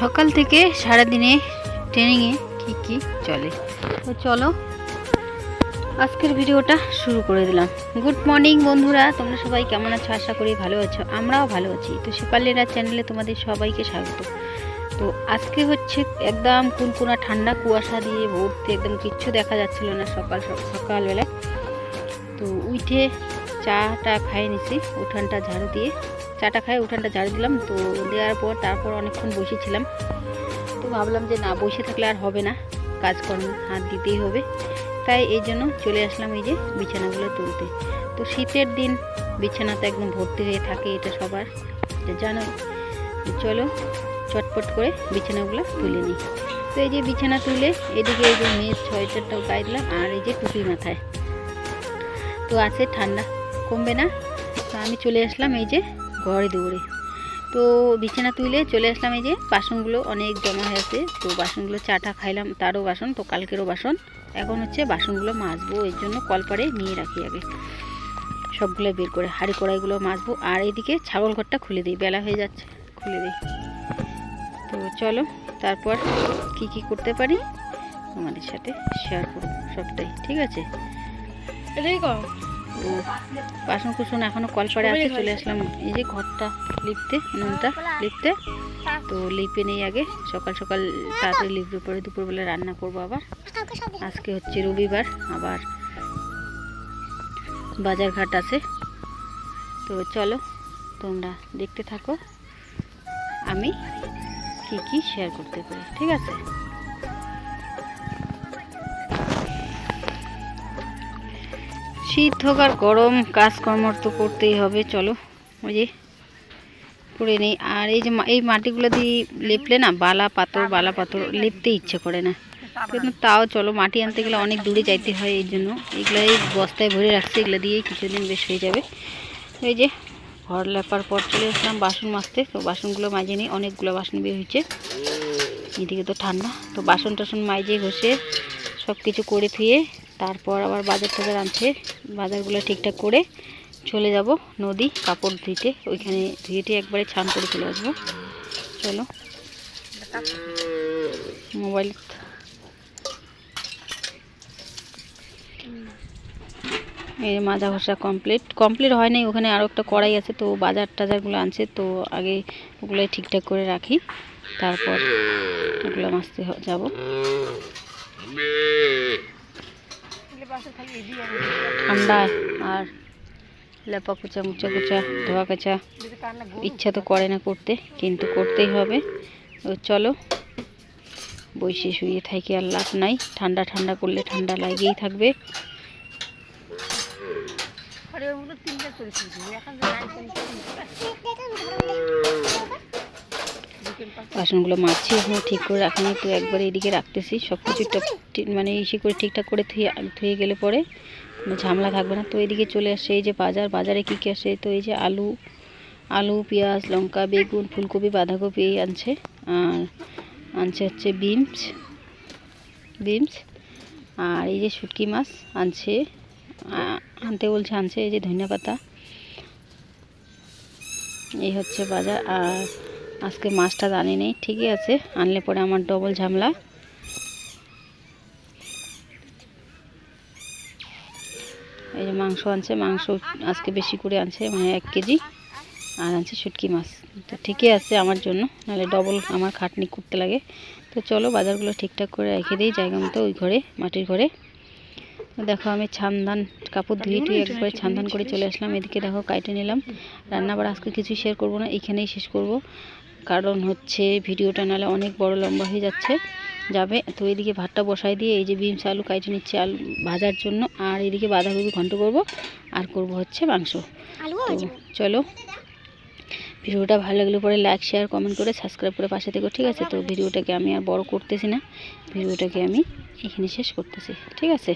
সকাল থেকে সারাদিনে ট্রেনিংয়ে কী কী চলে? তো চলো, আজকের ভিডিওটা শুরু করে দিলাম। গুড মর্নিং বন্ধুরা, তোমরা সবাই কেমন আছো? আশা করি ভালো আছো, আমরাও ভালো আছি। তো সেপালেরা চ্যানেলে তোমাদের সবাইকে স্বাগত। তো আজকে হচ্ছে একদম কুনকুনা ঠান্ডা কুয়াশা দিয়ে ভর্তি, একদম কিচ্ছু দেখা যাচ্ছিল না সকাল সক- সকালবেলায়। তো উঠে চাটা খাই নিছি, উঠানটা ঝাড়ু দিয়ে। চাটা খাই উঠানটা ঝাড়ু দিলাম, তো দেওয়ার পর তারপর অনেকক্ষণ বসেছিলাম। তো ভাবলাম যে না, বসে থাকলে আর হবে না, কাজকর্ম হাত দিতেই হবে। তাই এই জন্য চলে আসলাম এই যে বিছানাগুলো তুলতে। তো শীতের দিন বিছানাতে একদম ভর্তি হয়ে থাকে এটা সবার জানো, চলো চটপট করে বিছানাগুলো তুলে নিই। তো এই যে বিছানা তুলে এদিকে এই যে মেয়ের সোয়েটারটাও গায়ে দিলাম, আর এই যে টুপি মাথায়। তো আছে ঠান্ডা। কমবে না। তো আমি চলে আসলাম এই যে ঘরে দৌড়ে তো বিছানা তুলে চলে আসলাম এই যে বাসনগুলো অনেক জমা হয়ে আছে। তো বাসনগুলো চাটা খাইলাম, তারও বাসন, তো কালকেরও বাসন। এখন হচ্ছে বাসনগুলো মাজবো, এর জন্য কল কলপারে নিয়ে রাখি আগে। সবগুলো বের করে, হাঁড়ি কড়াইগুলো মাজবো। আর এইদিকে ছাগল ঘরটা খুলে দিই, বেলা হয়ে যাচ্ছে, খুলে দিই। তো চলো, তারপর কি কি করতে পারি তোমাদের সাথে শেয়ার করব সবটাই, ঠিক আছে? এটাই কর। তো বাসন কুসন এখনও কলপাড়ে আছে, চলে আসলাম এই যে ঘরটা লিপতে, নুনটা লিপতে। তো লিপে নেই আগে, সকাল সকাল তাড়াতাড়ি লিপে পরে দুপুরবেলা রান্না করব আবার। আজকে হচ্ছে রবিবার, আবার বাজার ঘাট আছে। তো চলো, তোমরা দেখতে থাকো। আমি কি কি শেয়ার করতে পারি, ঠিক আছে? শীত হোক আর গরম কাজকর্ম তো করতেই হবে, চলো। ওই যে করে নেই। আর এই যে এই মাটিগুলো দিয়ে লেপলে না বালা পাথর বালা পাথর লেপতে ইচ্ছে করে না। কিন্তু তাও চলো, মাটি আনতে গেলে অনেক দূরে যাইতে হয় এই জন্য। এগুলো এই বস্তায় ভরে রাখছি, এগুলো দিয়েই কিছুদিন বেশ হয়ে যাবে। এই যে ঘর লেপার পর চলে আসলাম বাসন মাজতে। তো বাসনগুলো মাজে নিই, অনেকগুলো বাসন বের হয়েছে। এদিকে তো ঠান্ডা, তো বাসন টাসন মাইজে ঘষে সব কিছু করে থুয়ে তারপর আবার বাজার টাজার আনছে। বাজারগুলো ঠিকঠাক করে চলে যাব নদী কাপড় ধুইতে। ওইখানে ধুয়েতে একবারে ছান করে চলে আসব। চলো। মোবাইল। এই মাজা ঘষা কমপ্লিট। কমপ্লিট হয়নি ওখানে আরও একটা কড়াই আছে, তো বাজার টাজারগুলো আনছে, তো আগে ওগুলো ঠিকঠাক করে রাখি। তারপর ওগুলো মাজতে হ- যাব। ঠান্ডা আর লেপা কুচা, মুচা কুচা, ধোয়া কাচা। ইচ্ছা তো করে না করতে, কিন্তু করতেই হবে। তো চলো, বসে শুয়ে থাকি, আর লাভ নাই। ঠান্ডা ঠান্ডা করলে ঠান্ডা লাগেই থাকবে। বাসনগুলো মারছি এখন ঠিক করে রাখিনি, তো একবার এদিকে রাখতেছি। সব কিছু মানে ইসে করে ঠিকঠাক করে ধুয়ে ধুয়ে গেলে পরে ঝামেলা থাকবে না। তো এদিকে চলে আসছে এই যে বাজার। বাজারে কী কী আসে? তো এই যে আলু আলু, পেঁয়াজ, লঙ্কা, বেগুন, ফুলকপি, বাঁধাকপি এই আনছে। আর আনছে হচ্ছে বিমস বিমস আর এই যে শুটকি মাছ আনছে। আনতে বলছে আনছে এই যে ধনিয়া পাতা। এই হচ্ছে বাজার। আর আজকে মাছটা আনি নেই, ঠিকই আছে, আনলে পরে আমার ডবল ঝামেলা। এই যে মাংস আনছে, মাংস আজকে বেশি করে আনছে মানে এক কেজি, আর আনছে শুটকি মাছ। তো ঠিকই আছে আমার জন্য, নাহলে ডবল আমার খাটনি করতে লাগে। তো চলো বাজারগুলো ঠিকঠাক করে রেখে দিই, জায়গা মতো ওই ঘরে, মাটির ঘরে। দেখো আমি ছানদান কাপড় ধুয়ে টুয়ে একবারে ছানদান করে চলে আসলাম, এদিকে দেখো কাইটে নিলাম। রান্না বাড়া আজকে কিছু শেয়ার করব না, এখানেই শেষ করব। কারণ হচ্ছে ভিডিওটা নাহলে অনেক বড় লম্বা হয়ে যাচ্ছে। যাবে তো এদিকে ভাতটা বসাই দিয়ে এই যে বিমস আলু কাইটে নিচ্ছে আলু ভাজার জন্য। আর এদিকে বাঁধাকপি ঘন্ট করব আর করব হচ্ছে মাংস। তো চলো ভিডিওটা ভালো লাগলে পরে লাইক শেয়ার কমেন্ট করে সাবস্ক্রাইব করে পাশে থেকো ঠিক আছে? তো ভিডিওটাকে আমি আর বড় করতেছি না ভিডিওটাকে আমি এখানে শেষ করতেছি ঠিক আছে?